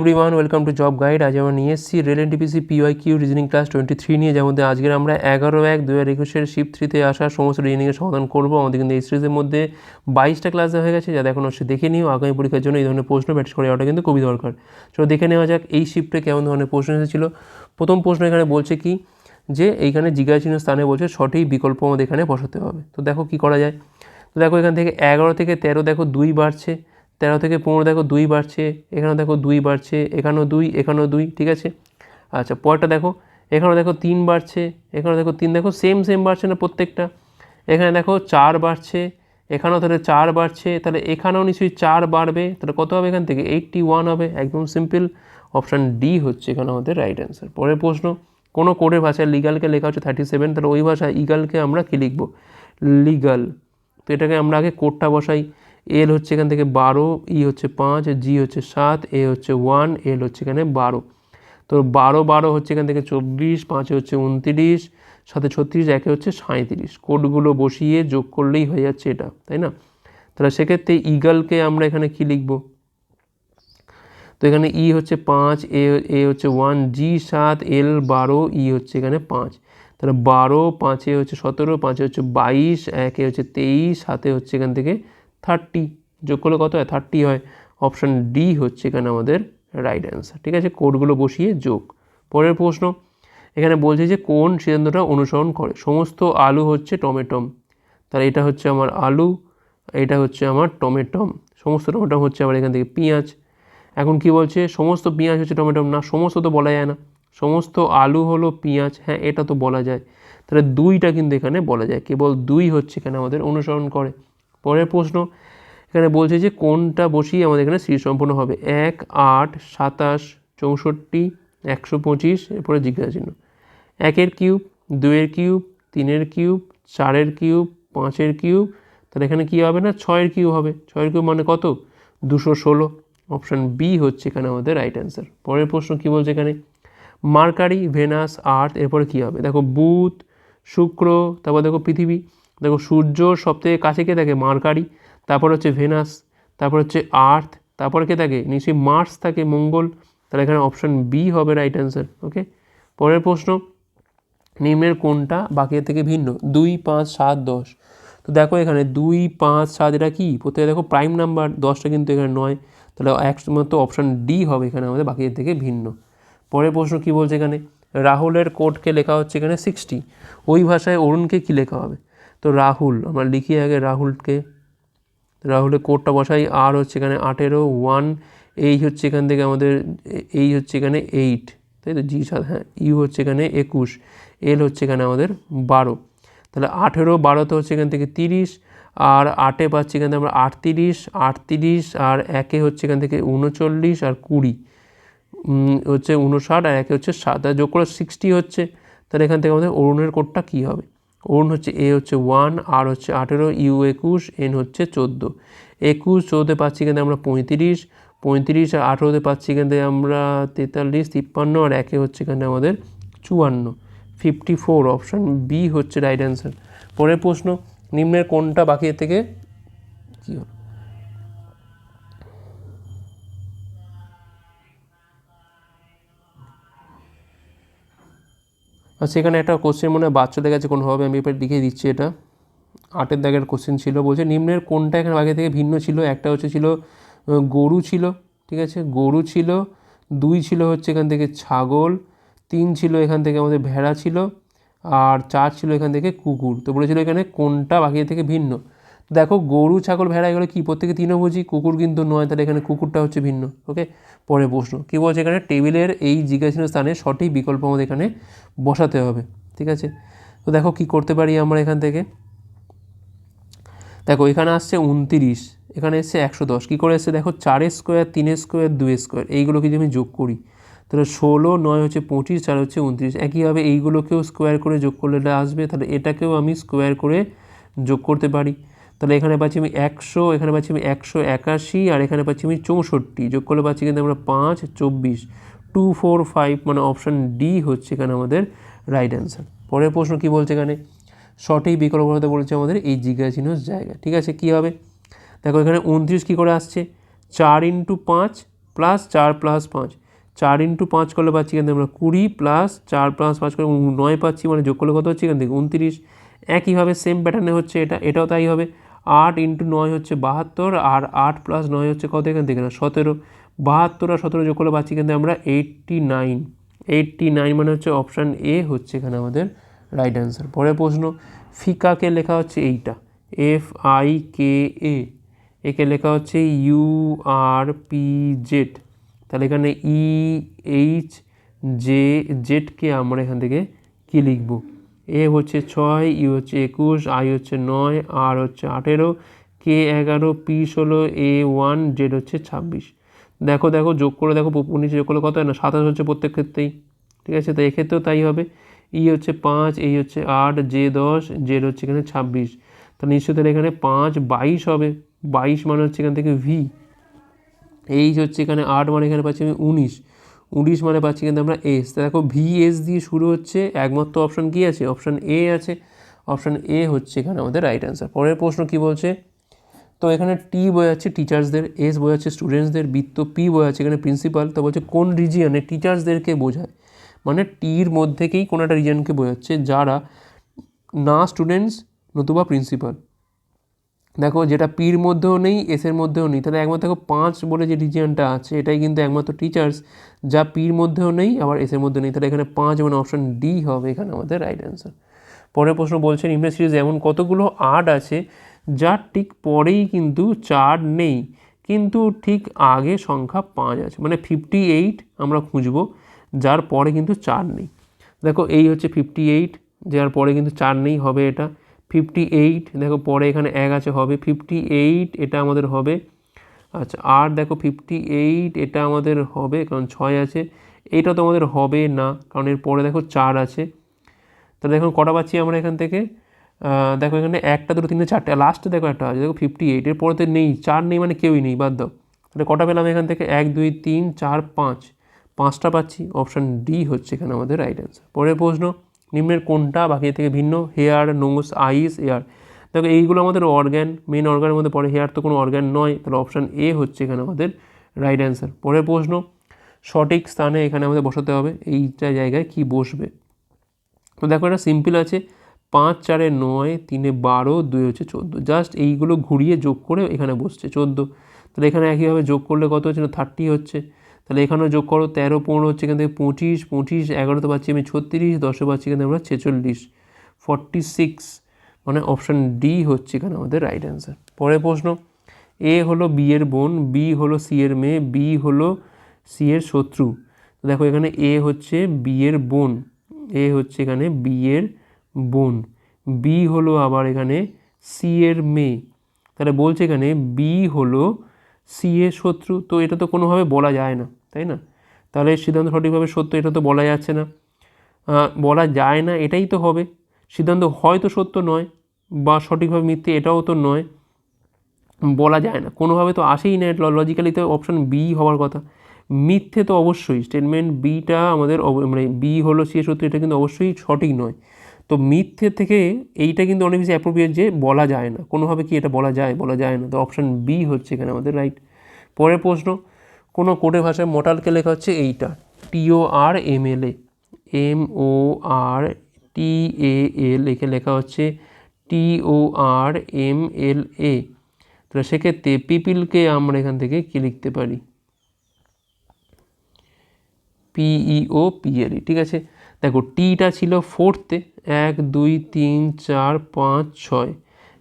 Everyone welcome to job guide আজ আমরা নিয়ে এসেছি rail NTPC PY Q reasoning class twenty three নিয়ে মধ্যে আজকের আমরা এগারো এক দু হাজার একুশের শিপ থ্রিতে আসা সমস্ত রিজনিংয়ের সমাধান করব। আমাদের কিন্তু এই সিরিজের মধ্যে বাইশটা ক্লাস হয়ে গেছে, যাতে এখন অবশ্যই দেখে নিও। আগামী পরীক্ষার জন্য এই ধরনের প্রশ্ন প্র্যাকটিস করে যাওয়াটা কিন্তু খুবই দরকার। চলো দেখে নেওয়া যাক এই শিফটে কেমন ধরনের প্রশ্ন এসেছিল। প্রথম প্রশ্ন এখানে বলছে কি যে, এইখানে জিজ্ঞাসীন স্থানে বলছে সঠিক বিকল্প আমাদের এখানে বসাতে হবে। তো দেখো কি করা যায়। তো দেখো এখান থেকে এগারো থেকে তেরো দেখো দুই বাড়ছে। তেরো থেকে পনেরো দেখো দুই বাড়ছে, এখানেও দেখো দুই বাড়ছে, এখানেও দুই এখানেও দুই, ঠিক আছে? আচ্ছা পরটা দেখো, এখানেও দেখো তিন বাড়ছে, এখানেও দেখো তিন, দেখো সেম সেম বাড়ছে না প্রত্যেকটা? এখানে দেখো চার বাড়ছে, এখানেও তাহলে চার বাড়ছে, তাহলে এখানেও নিশ্চয়ই চার বাড়বে, তাহলে কত হবে এখান থেকে? এইটটি ওয়ান হবে, একদম সিম্পল অপশান ডি হচ্ছে এখানে আমাদের রাইট অ্যান্সার পরের প্রশ্ন, কোনো কোডের ভাষায় লিগালকে লেখা হচ্ছে থার্টি সেভেন তাহলে ওই ভাষায় ইগালকে আমরা কী লিখব? লিগাল তো এটাকে আমরা আগে কোডটা বসাই। এল হচ্ছে এখান থেকে বারো, ই হচ্ছে পাঁচ, জি হচ্ছে সাত, এ হচ্ছে ওয়ান, এল হচ্ছে এখানে বারো। তো বারো বারো হচ্ছে এখান থেকে চব্বিশ, পাঁচে হচ্ছে উনতিরিশ, সাথে ছত্রিশ, একে হচ্ছে সাঁত্রিশ কোডগুলো বসিয়ে যোগ করলেই হয়ে যাচ্ছে এটা, তাই না? তাহলে সেক্ষেত্রে ইগালকে আমরা এখানে কি লিখব? তো এখানে ই হচ্ছে পাঁচ, এ এ হচ্ছে ওয়ান, জি সাত, এল বারো, ই হচ্ছে এখানে পাঁচ। তাহলে বারো, পাঁচে হচ্ছে সতেরো, পাঁচে হচ্ছে বাইশ, একে হচ্ছে তেইশ, সাতে হচ্ছে এখান থেকে থার্টি যোগ করলে কত হয়? থার্টি হয়। অপশান ডি হচ্ছে এখানে আমাদের রাইট অ্যান্সার ঠিক আছে? কোডগুলো বসিয়ে যোগ। পরের প্রশ্ন, এখানে বলছে যে কোন সিদ্ধান্তটা অনুসরণ করে? সমস্ত আলু হচ্ছে টমেটম। তাহলে এটা হচ্ছে আমার আলু, এটা হচ্ছে আমার টমেটম। সমস্ত টমেটম হচ্ছে আবার এখান থেকে পেঁয়াজ। এখন কি বলছে? সমস্ত পেঁয়াজ হচ্ছে টমেটম না, সমস্ত তো বলা যায় না। সমস্ত আলু হলো পেঁয়াজ হ্যাঁ এটা তো বলা যায়। তাহলে দুইটা কিন্তু এখানে বলা যায়। কেবল দুই হচ্ছে এখানে আমাদের অনুসরণ করে। পরের প্রশ্ন, এখানে বলছে যে কোনটা বসিয়ে আমাদের এখানে সিরিজ সম্পূর্ণ হবে? এক, আট, সাতাশ, চৌষট্টি, একশো পঁচিশ, এরপরে জিজ্ঞাসা চিহ্ন। একের কিউব দুয়ের কিউব, তিনের কিউব, চারের কিউব, পাঁচের কিউব, তাহলে এখানে কী হবে না? ছয়ের কিউব হবে। ছয়ের কিউব মানে কত? দুশো ষোলো। অপশান বি হচ্ছে এখানে আমাদের রাইট অ্যান্সার পরের প্রশ্ন কী বলছে এখানে? মার্কারি, ভেনাস, আর্থ, এরপরে কী হবে? দেখো বুধ, শুক্র, তারপর দেখো পৃথিবী। দেখো সূর্য সব থেকে কাছে কে থাকে? মার্কারি। তারপর হচ্ছে ভেনাস, তারপর হচ্ছে আর্থ, তারপর কে থাকে? নিশ্চয়ই মার্স থাকে, মঙ্গল। তাহলে এখানে অপশান বি হবে রাইট অ্যান্সার ওকে পরের প্রশ্ন, নিম্নের কোনটা বাকি থেকে ভিন্ন? দুই, পাঁচ, সাত, দশ। তো দেখো এখানে দুই, পাঁচ, সাত, এটা কী? প্রত্যেকে দেখো প্রাইম নাম্বার দশটা কিন্তু এখানে নয়। তাহলে একমাত্র অপশান ডি হবে এখানে আমাদের বাকিদের থেকে ভিন্ন। পরের প্রশ্ন কী বলছে এখানে? রাহুলের কোডকে লেখা হচ্ছে এখানে সিক্সটি ওই ভাষায় অরুণকে কী লেখা হবে? তো রাহুল, আমরা লিখি আগে রাহুলকে। রাহুলের কোডটা বসাই আর হচ্ছে এখানে আঠেরো ওয়ান এই হচ্ছে এখান থেকে আমাদের, এই হচ্ছে এখানে এইট তাই তো? জি সাত হ্যাঁ ইউ হচ্ছে এখানে একুশ এল হচ্ছে এখানে আমাদের বারো। তাহলে আঠেরো বারোতে হচ্ছে এখান থেকে তিরিশ, আর আটে পাচ্ছি এখান থেকে আমরা আটত্রিশ আটত্রিশ, আর একে হচ্ছে এখান থেকে উনচল্লিশ, আর কুড়ি। হচ্ছে উনষাট, আর একে হচ্ছে সাত আর যোগ করে সিক্সটি হচ্ছে, তাহলে এখান থেকে আমাদের অরুণের কোডটা কী হবে? অরুণ হচ্ছে এ হচ্ছে ওয়ান আর হচ্ছে আঠেরো ইউ একুশ এন হচ্ছে চোদ্দ। একুশ চৌদ্দে পাচ্ছি কিন্তু আমরা পঁয়ত্রিশ পঁয়ত্রিশ আর আঠেরোতে পাচ্ছি কিন্তু আমরা তেতাল্লিশ, তিপ্পান্ন আর একে হচ্ছে এখানে আমাদের চুয়ান্ন। ফিফটি ফোর অপশান বি হচ্ছে রাইট অ্যান্সার পরের প্রশ্ন, নিম্নের কোনটা বাকি থেকে কী হবে? এখানে একটা কোশ্চেন মনে হয় বাচ্চাদের কাছে কোনোভাবে আমি এবার লিখে দিচ্ছি এটা। আটের দাগের কোশ্চেন ছিল, বলছে নিম্নের কোনটা এখানে আগে থেকে ভিন্ন ছিল? একটা হচ্ছে ছিল গরু ছিল, ঠিক আছে? গরু ছিল, দুই ছিল হচ্ছে এখান থেকে ছাগল, তিন ছিল এখান থেকে আমাদের ভেড়া ছিল, আর চার ছিল এখান থেকে কুকুর। তো বলেছিল এখানে কোনটা বাকি থেকে ভিন্ন? দেখো গরু, ছাগল, ভেড়া এগুলো কী? প্রত্যেকে তৃণভোজী, কুকুর কিন্তু নয়, তাহলে এখানে কুকুরটা হচ্ছে ভিন্ন ওকে পরে প্রশ্ন, কী বলছে এখানে? টেবিলের এই জিজ্ঞাসীন স্থানে সঠিক বিকল্প আমাদের এখানে বসাতে হবে, ঠিক আছে? তো দেখো কি করতে পারি আমরা এখান থেকে? দেখো এখানে আসছে উনতিরিশ, এখানে এসছে একশো দশ, কী করে এসছে? দেখো চারের স্কোয়ার তিনের স্কোয়ার, দুই স্কোয়ার, এইগুলোকে যদি আমি যোগ করি, তাহলে ষোলো, নয় হচ্ছে পঁচিশ, চার হচ্ছে উনত্রিশ, একইভাবে এইগুলোকেও স্কোয়ার করে যোগ করলে এটা আসবে, তাহলে এটাকেও আমি স্কোয়ার করে যোগ করতে পারি। তাহলে এখানে পাচ্ছি আমি একশো, এখানে পাচ্ছি আমি একশো একাশি, আর এখানে পাচ্ছি আমি চৌষট্টি। যোগ করলে পাচ্ছি কিন্তু আমরা পাঁচ, চব্বিশ। টু, ফোর, ফাইভ মানে অপশান ডি হচ্ছে এখানে আমাদের রাইট অ্যান্সার পরের প্রশ্ন কী বলছে এখানে? সঠিক বিকল্প হতে বলেছে আমাদের এই জিজ্ঞাসিন জায়গা। ঠিক আছে, কী হবে? দেখো এখানে উনত্রিশ কী করে আসছে? চার ইন্টু পাঁচ প্লাস চার প্লাস পাঁচ। চার ইন্টু পাঁচ করলে পাচ্ছি কিন্তু আমরা কুড়ি প্লাস চার প্লাস পাঁচ উন- নয় পাচ্ছি মানে যোগ করলে কত হচ্ছে এখান থেকে উনত্রিশ। একইভাবে সেম প্যাটার্নে হচ্ছে এটা, এটাও তাই হবে। আট ইন্টু নয় হচ্ছে বাহাত্তর, আর আট প্লাস নয় হচ্ছে কত এখান থেকে? না সতেরো। বাহাত্তর আর সতেরো যোগ করলে পাচ্ছি কিন্তু আমরা এইটটি নাইন এইটটি নাইন মানে হচ্ছে অপশান এ হচ্ছে এখানে আমাদের রাইট অ্যান্সার পরের প্রশ্ন ফিকাকে লেখা হচ্ছে এইটা? এফ আই কে এ একে লেখা হচ্ছে ইউ আর পি জেড তাহলে এখানে ই এইচ জে জেডকে আমরা এখান থেকে কী লিখব? এ হচ্ছে ছয় ইউ হচ্ছে একুশ, আই হচ্ছে নয়, আর হচ্ছে আঠেরো, কে এগারো, পি ষোলো, এ ওয়ান, জেড হচ্ছে ছাব্বিশ। দেখো দেখো, যোগ করে দেখো উনিশে যোগ করলে কত হয় না? সাতাশ হচ্ছে প্রত্যেক ক্ষেত্রেই, ঠিক আছে? তো এক্ষেত্রেও তাই হবে। ই হচ্ছে পাঁচ, এই হচ্ছে আট, জে দশ, জেড হচ্ছে এখানে ছাব্বিশ। তাহলে নিশ্চয়ই তাহলে এখানে পাঁচ, বাইশ হবে। বাইশ মানে হচ্ছে এখান থেকে ভি। এইচ হচ্ছে এখানে আট মানে এখানে পাচ্ছি আমি উনিশ। উনিশ মানে পাচ্ছি কিন্তু আমরা এস তা দেখো ভি এস দিয়ে শুরু হচ্ছে, একমাত্র অপশান কী আছে? অপশান এ আছে। অপশান এ হচ্ছে এখানে আমাদের রাইট অ্যান্সার পরের প্রশ্ন কী বলছে? তো এখানে টি বোঝাচ্ছে টিচার্সদের এস বোঝাচ্ছে স্টুডেন্টসদের বৃত্ত পি বোঝাচ্ছে এখানে প্রিন্সিপাল তো বলছে কোন রিজিয়নে টিচার্সদেরকে বোঝায়? মানে টির মধ্যেকেই কোনো একটা রিজিয়নকে বোঝাচ্ছে যারা না স্টুডেন্টস নতুবা প্রিন্সিপাল দেখো যেটা পির মধ্যেও নেই, এসের মধ্যেও নেই। তাহলে একমাত্র দেখো পাঁচ বলে যে রিজিয়নটা আছে, এটাই কিন্তু একমাত্র টিচার্স যা পির মধ্যেও নেই, আবার এসের মধ্যে নেই। তাহলে এখানে পাঁচ মানে অপশন ডি হবে এখানে আমাদের রাইট অ্যান্সার পরের প্রশ্ন বলছেন ইমপ্রেস সিরিজ এমন কতগুলো আর্ট আছে যার ঠিক পরেই কিন্তু চার নেই, কিন্তু ঠিক আগে সংখ্যা পাঁচ আছে? মানে ফিফটি এইট আমরা খুঁজবো, যার পরে কিন্তু চার নেই। দেখো এই হচ্ছে ফিফটি এইট যার পরে কিন্তু চার নেই, হবে এটা। ফিফটি এইট দেখো পরে এখানে এক আছে, হবে ফিফটি এইট এটা আমাদের হবে আচ্ছা আর দেখো ফিফটি এইট এটা আমাদের হবে, কারণ ছয় আছে এইটা তো আমাদের হবে না, কারণ এর পরে দেখো চার আছে, তাহলে এখন কটা পাচ্ছি আমরা এখান থেকে? দেখো এখানে একটা, দুটো, তিনটে, চারটে লাস্টে দেখো একটা আছে, দেখো ফিফটি এইট এর পরে তো নেই, চার নেই মানে কেউই নেই, বাদ দাও, তাহলে কটা পেলাম এখান থেকে? এক, দুই, তিন, চার, পাঁচ, পাঁচটা পাচ্ছি অপশান ডি হচ্ছে এখানে আমাদের রাইট অ্যান্সার পরের প্রশ্ন নিম্নের কোনটা? বাকি থেকে ভিন্ন। Hair, nose, eyes, air. দেখো, এইগুলো আমাদের অর্গ্যান মেন অর্গ্যানের মধ্যে পড়ে। হেয়ার তো কোনো অর্গ্যান নয়। তাহলে অপশান এ হচ্ছে এখানে আমাদের রাইট অ্যান্সার। পরের প্রশ্ন, সঠিক স্থানে এখানে আমাদের বসাতে হবে। এইটা জায়গায় কি বসবে? তো দেখো, এটা সিম্পল আছে। পাঁচ, চারে নয়, তিনে বারো, দুই হচ্ছে চোদ্দ। জাস্ট এইগুলো ঘুরিয়ে যোগ করে এখানে বসছে, চোদ্দ। তাহলে এখানে একইভাবে যোগ করলে কত হচ্ছে না? থার্টি হচ্ছে। তাহলে এখানেও যোগ করো তেরো, পনেরো হচ্ছে এখান থেকে পঁচিশ পঁচিশ এগারোতে পাচ্ছি আমি ছত্রিশ, দশে পাচ্ছি এখানে আমরা ছেচল্লিশ ফর্টি সিক্স মানে অপশান ডি হচ্ছে এখানে আমাদের রাইট অ্যান্সার পরের প্রশ্ন এ হলো বি এর বোন বি হলো সি এর মেয়ে বি হলো সি এর শত্রু। দেখো এখানে এ হচ্ছে বি এর বোন এ হচ্ছে এখানে বি এর বোন বি হলো আবার এখানে সি এর মেয়ে। তাহলে বলছে এখানে বি হলো সি এর শত্রু, তো এটা তো কোনোভাবে বলা যায় না, তাই না? তাহলে সিদ্ধান্ত সঠিকভাবে সত্য, এটা তো বলা যাচ্ছে না। বলা যায় না, এটাই তো হবে। সিদ্ধান্ত হয়তো সত্য নয়, বা সঠিকভাবে মিথ্যে এটাও তো নয়, বলা যায় না। কোনোভাবে তো আসেই না লজিক্যালি তো অপশন বি হওয়ার কথা। মিথ্যে তো অবশ্যই স্টেটমেন্ট বিটা আমাদের মানে বি হলো সি সত্য এটা কিন্তু অবশ্যই সঠিক নয়। তো মিথ্যে থেকে এইটা কিন্তু অনেক বেশি অ্যাপ্রোপ্রিয়েট যে বলা যায় না। কোনোভাবে কি এটা বলা যায় বলা যায় না। তো অপশান বি হচ্ছে এখানে আমাদের রাইট পরের প্রশ্ন, কোনো কোডের ভাষায় মোটালকে লেখা হচ্ছে এইটা টিও আর M L A M O আর টি এ এল একে লেখা হচ্ছে টি ও আর এম এল এ তাহলে সেক্ষেত্রে পিপিলকে আমরা এখান থেকে কি লিখতে পারি? পিইও পিএলই ঠিক আছে? দেখো টিটা ছিল ফোর্থে এক, দুই, তিন, চার, পাঁচ, ছয়।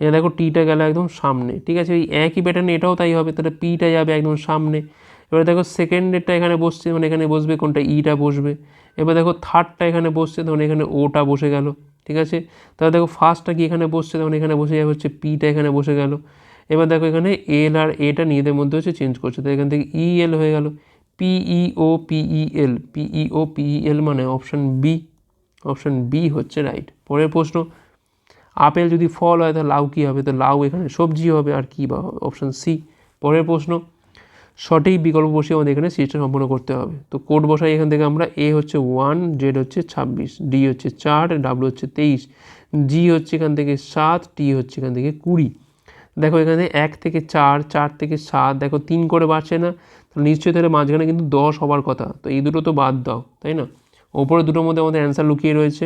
এবার দেখো টিটা গেল একদম সামনে, ঠিক আছে? ওই একই প্যাটার্নে এটাও তাই হবে, তাহলে পিটা যাবে একদম সামনে। এবার দেখো সেকেন্ডেরটা এখানে বসছে মানে এখানে বসবে কোনটা? ইটা বসবে। এবার দেখো থার্ডটা এখানে বসছে, তখন এখানে ওটা বসে গেল, ঠিক আছে? তাহলে দেখো ফার্স্টটা কি এখানে বসছে, তখন এখানে বসে যাবে হচ্ছে পিটা এখানে বসে গেল। এবার দেখো এখানে এল আর এটা নিজেদের মধ্যে হচ্ছে চেঞ্জ করছে তো এখান থেকে ই এল হয়ে গেল। পিইও পিইএল পিইও পিইএল মানে অপশান বি অপশান বি হচ্ছে রাইট পরের প্রশ্ন, আপেল যদি ফল হয় তাহলে লাউ কী হবে? তো লাউ এখানে সবজি হবে আর কী বা অপশান সি পরের প্রশ্ন, সঠিক বিকল্প বসিয়ে আমাদের এখানে সিরিজটা সম্পূর্ণ করতে হবে। তো কোড বসাই এখান থেকে আমরা এ হচ্ছে ওয়ান জেড হচ্ছে ছাব্বিশ ডি হচ্ছে চার ডাব্লু হচ্ছে তেইশ জি হচ্ছে এখান থেকে সাত টি হচ্ছে এখান থেকে কুড়ি। দেখো এখানে এক থেকে চার চার থেকে সাত, দেখো তিন করে বাড়ছে না? তাহলে নিশ্চয়ই তাহলে মাঝখানে কিন্তু দশ হবার কথা। তো এই দুটো তো বাদ দাও, তাই না? ওপরে দুটোর মধ্যে আমাদের অ্যান্সার লুকিয়ে রয়েছে।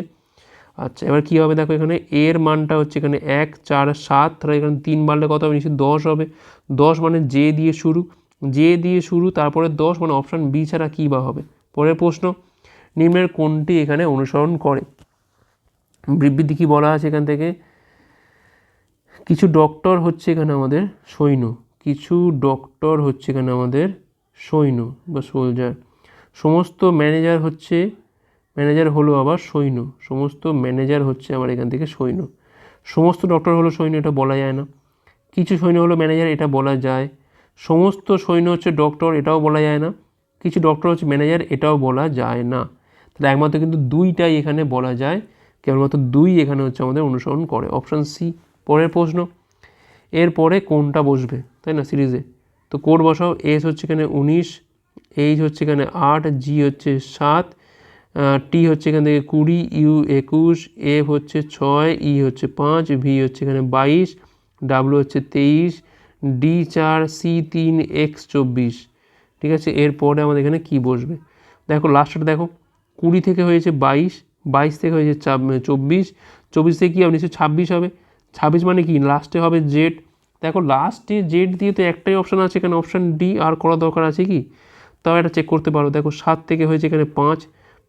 আচ্ছা এবার কী হবে দেখো এখানে? এর মানটা হচ্ছে এখানে এক, চার, সাত, তাহলে এখানে তিন বাড়লে কত হবে? নিশ্চয়ই দশ হবে। দশ মানে জে দিয়ে শুরু। জে দিয়ে শুরু, তারপরে দশ মানে অপশান বি ছাড়া কী বা হবে? পরের প্রশ্ন, নিম্নের কোনটি এখানে অনুসরণ করে? বিবৃতি কী বলা আছে এখান থেকে? কিছু ডক্টর হচ্ছে এখানে আমাদের সৈন্য। কিছু ডক্টর হচ্ছে এখানে আমাদের সৈন্য বা সোলজার সমস্ত ম্যানেজার হচ্ছে ম্যানেজার হলো আবার সৈন্য। সমস্ত ম্যানেজার হচ্ছে আবার এখান থেকে সৈন্য। সমস্ত ডক্টর হলো সৈন্য, এটা বলা যায় না। কিছু সৈন্য হলো ম্যানেজার এটা বলা যায়। সমস্ত সৈন্য হচ্ছে ডক্টর এটাও বলা যায় না। কিছু ডক্টর হচ্ছে ম্যানেজার এটাও বলা যায় না। তাহলে একমাত্র কিন্তু দুইটাই এখানে বলা যায়। কেবলমাত্র দুই এখানে হচ্ছে আমাদের অনুসরণ করে। অপশান সি পরের প্রশ্ন। এরপরে কোনটা বসবে? তাই না? সিরিজে তো কোড বসাও। এস হচ্ছে এখানে উনিশ এইচ হচ্ছে এখানে আট জি হচ্ছে সাত টি হচ্ছে এখান থেকে কুড়ি ইউ একুশ এফ হচ্ছে ছয় ই হচ্ছে পাঁচ ভি হচ্ছে এখানে বাইশ ডাব্লু হচ্ছে তেইশ ডি চার সি তিন এক্স চব্বিশ। ঠিক আছে? এরপরে আমাদের এখানে কি বসবে? দেখো লাস্টটা দেখো, কুড়ি থেকে হয়েছে বাইশ বাইশ থেকে হয়েছে চব্বিশ চব্বিশ থেকে কী হবে? নিশ্চয়ই ছাব্বিশ হবে। ছাব্বিশ মানে কি? লাস্টে হবে জেড দেখো লাস্টে জেড দিয়ে তো একটাই অপশান আছে এখানে অপশান ডি আর করা দরকার আছে কি? তাও এটা চেক করতে পারো। দেখো, সাত থেকে হয়েছে এখানে পাঁচ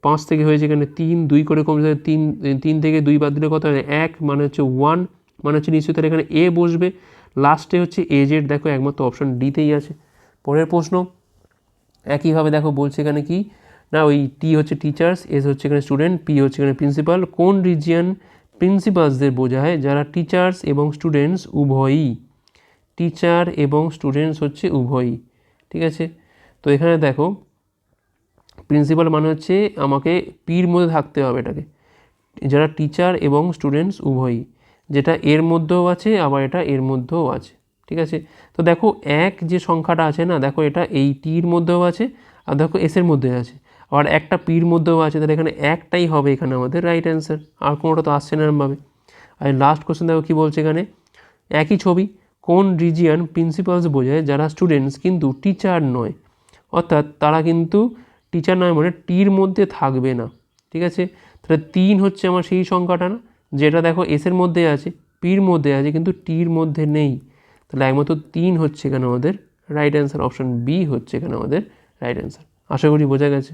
পাঁচ থেকে হয়েছে এখানে তিন, দুই করে কমছে তিন তিন থেকে দুই বাদ দিলে কত হয়? এক মানে হচ্ছে ওয়ান মানে হচ্ছে নিশ্চয়ই তাহলে এখানে এ বসবে। লাস্টে হচ্ছে এ জেড দেখো একমাত্র অপশান ডিতেই আছে। পরের প্রশ্ন, একইভাবে দেখো বলছে এখানে কি? না, ওই টি হচ্ছে টিচার্স এস হচ্ছে এখানে স্টুডেন্ট পি হচ্ছে এখানে প্রিন্সিপাল কোন রিজিয়ান প্রিন্সিপালসদের বোঝায়? যারা টিচার্স এবং স্টুডেন্টস উভয়ই। টিচার এবং স্টুডেন্টস হচ্ছে উভয়ই। ঠিক আছে? তো এখানে দেখো প্রিন্সিপাল মানে হচ্ছে আমাকে পির মধ্যে থাকতে হবে এটাকে। যারা টিচার এবং স্টুডেন্টস উভয়ই, যেটা এর মধ্যেও আছে, আবার এটা এর মধ্যেও আছে, ঠিক আছে? তো দেখো, এক যে সংখ্যাটা আছে না, দেখো এটা এই টির মধ্যেও আছে, আর দেখো এসের মধ্যে আছে। আবার একটা পির মধ্যেও আছে, তাহলে এখানে একটাই হবে এখানে আমাদের রাইট অ্যান্সার আর কোনোটা তো আসছে না এরমভাবে। আর লাস্ট কোশ্চেন দেখো কী বলছে এখানে? একই ছবি, কোন রিজিয়ন প্রিন্সিপালস বোঝায় যারা স্টুডেন্টস কিন্তু টিচার নয়? অর্থাৎ তারা কিন্তু টিচার নয় মানে টির মধ্যে থাকবে না, ঠিক আছে? তাহলে তিন হচ্ছে আমার সেই সংখ্যাটা না, যেটা দেখো এসের মধ্যে আছে পির মধ্যে আছে, কিন্তু টির মধ্যে নেই। তাহলে একমাত্র তিন হচ্ছে এখানে আমাদের রাইট অ্যান্সার অপশান বি হচ্ছে এখানে আমাদের রাইট অ্যান্সার আশা করি বোঝা গেছে।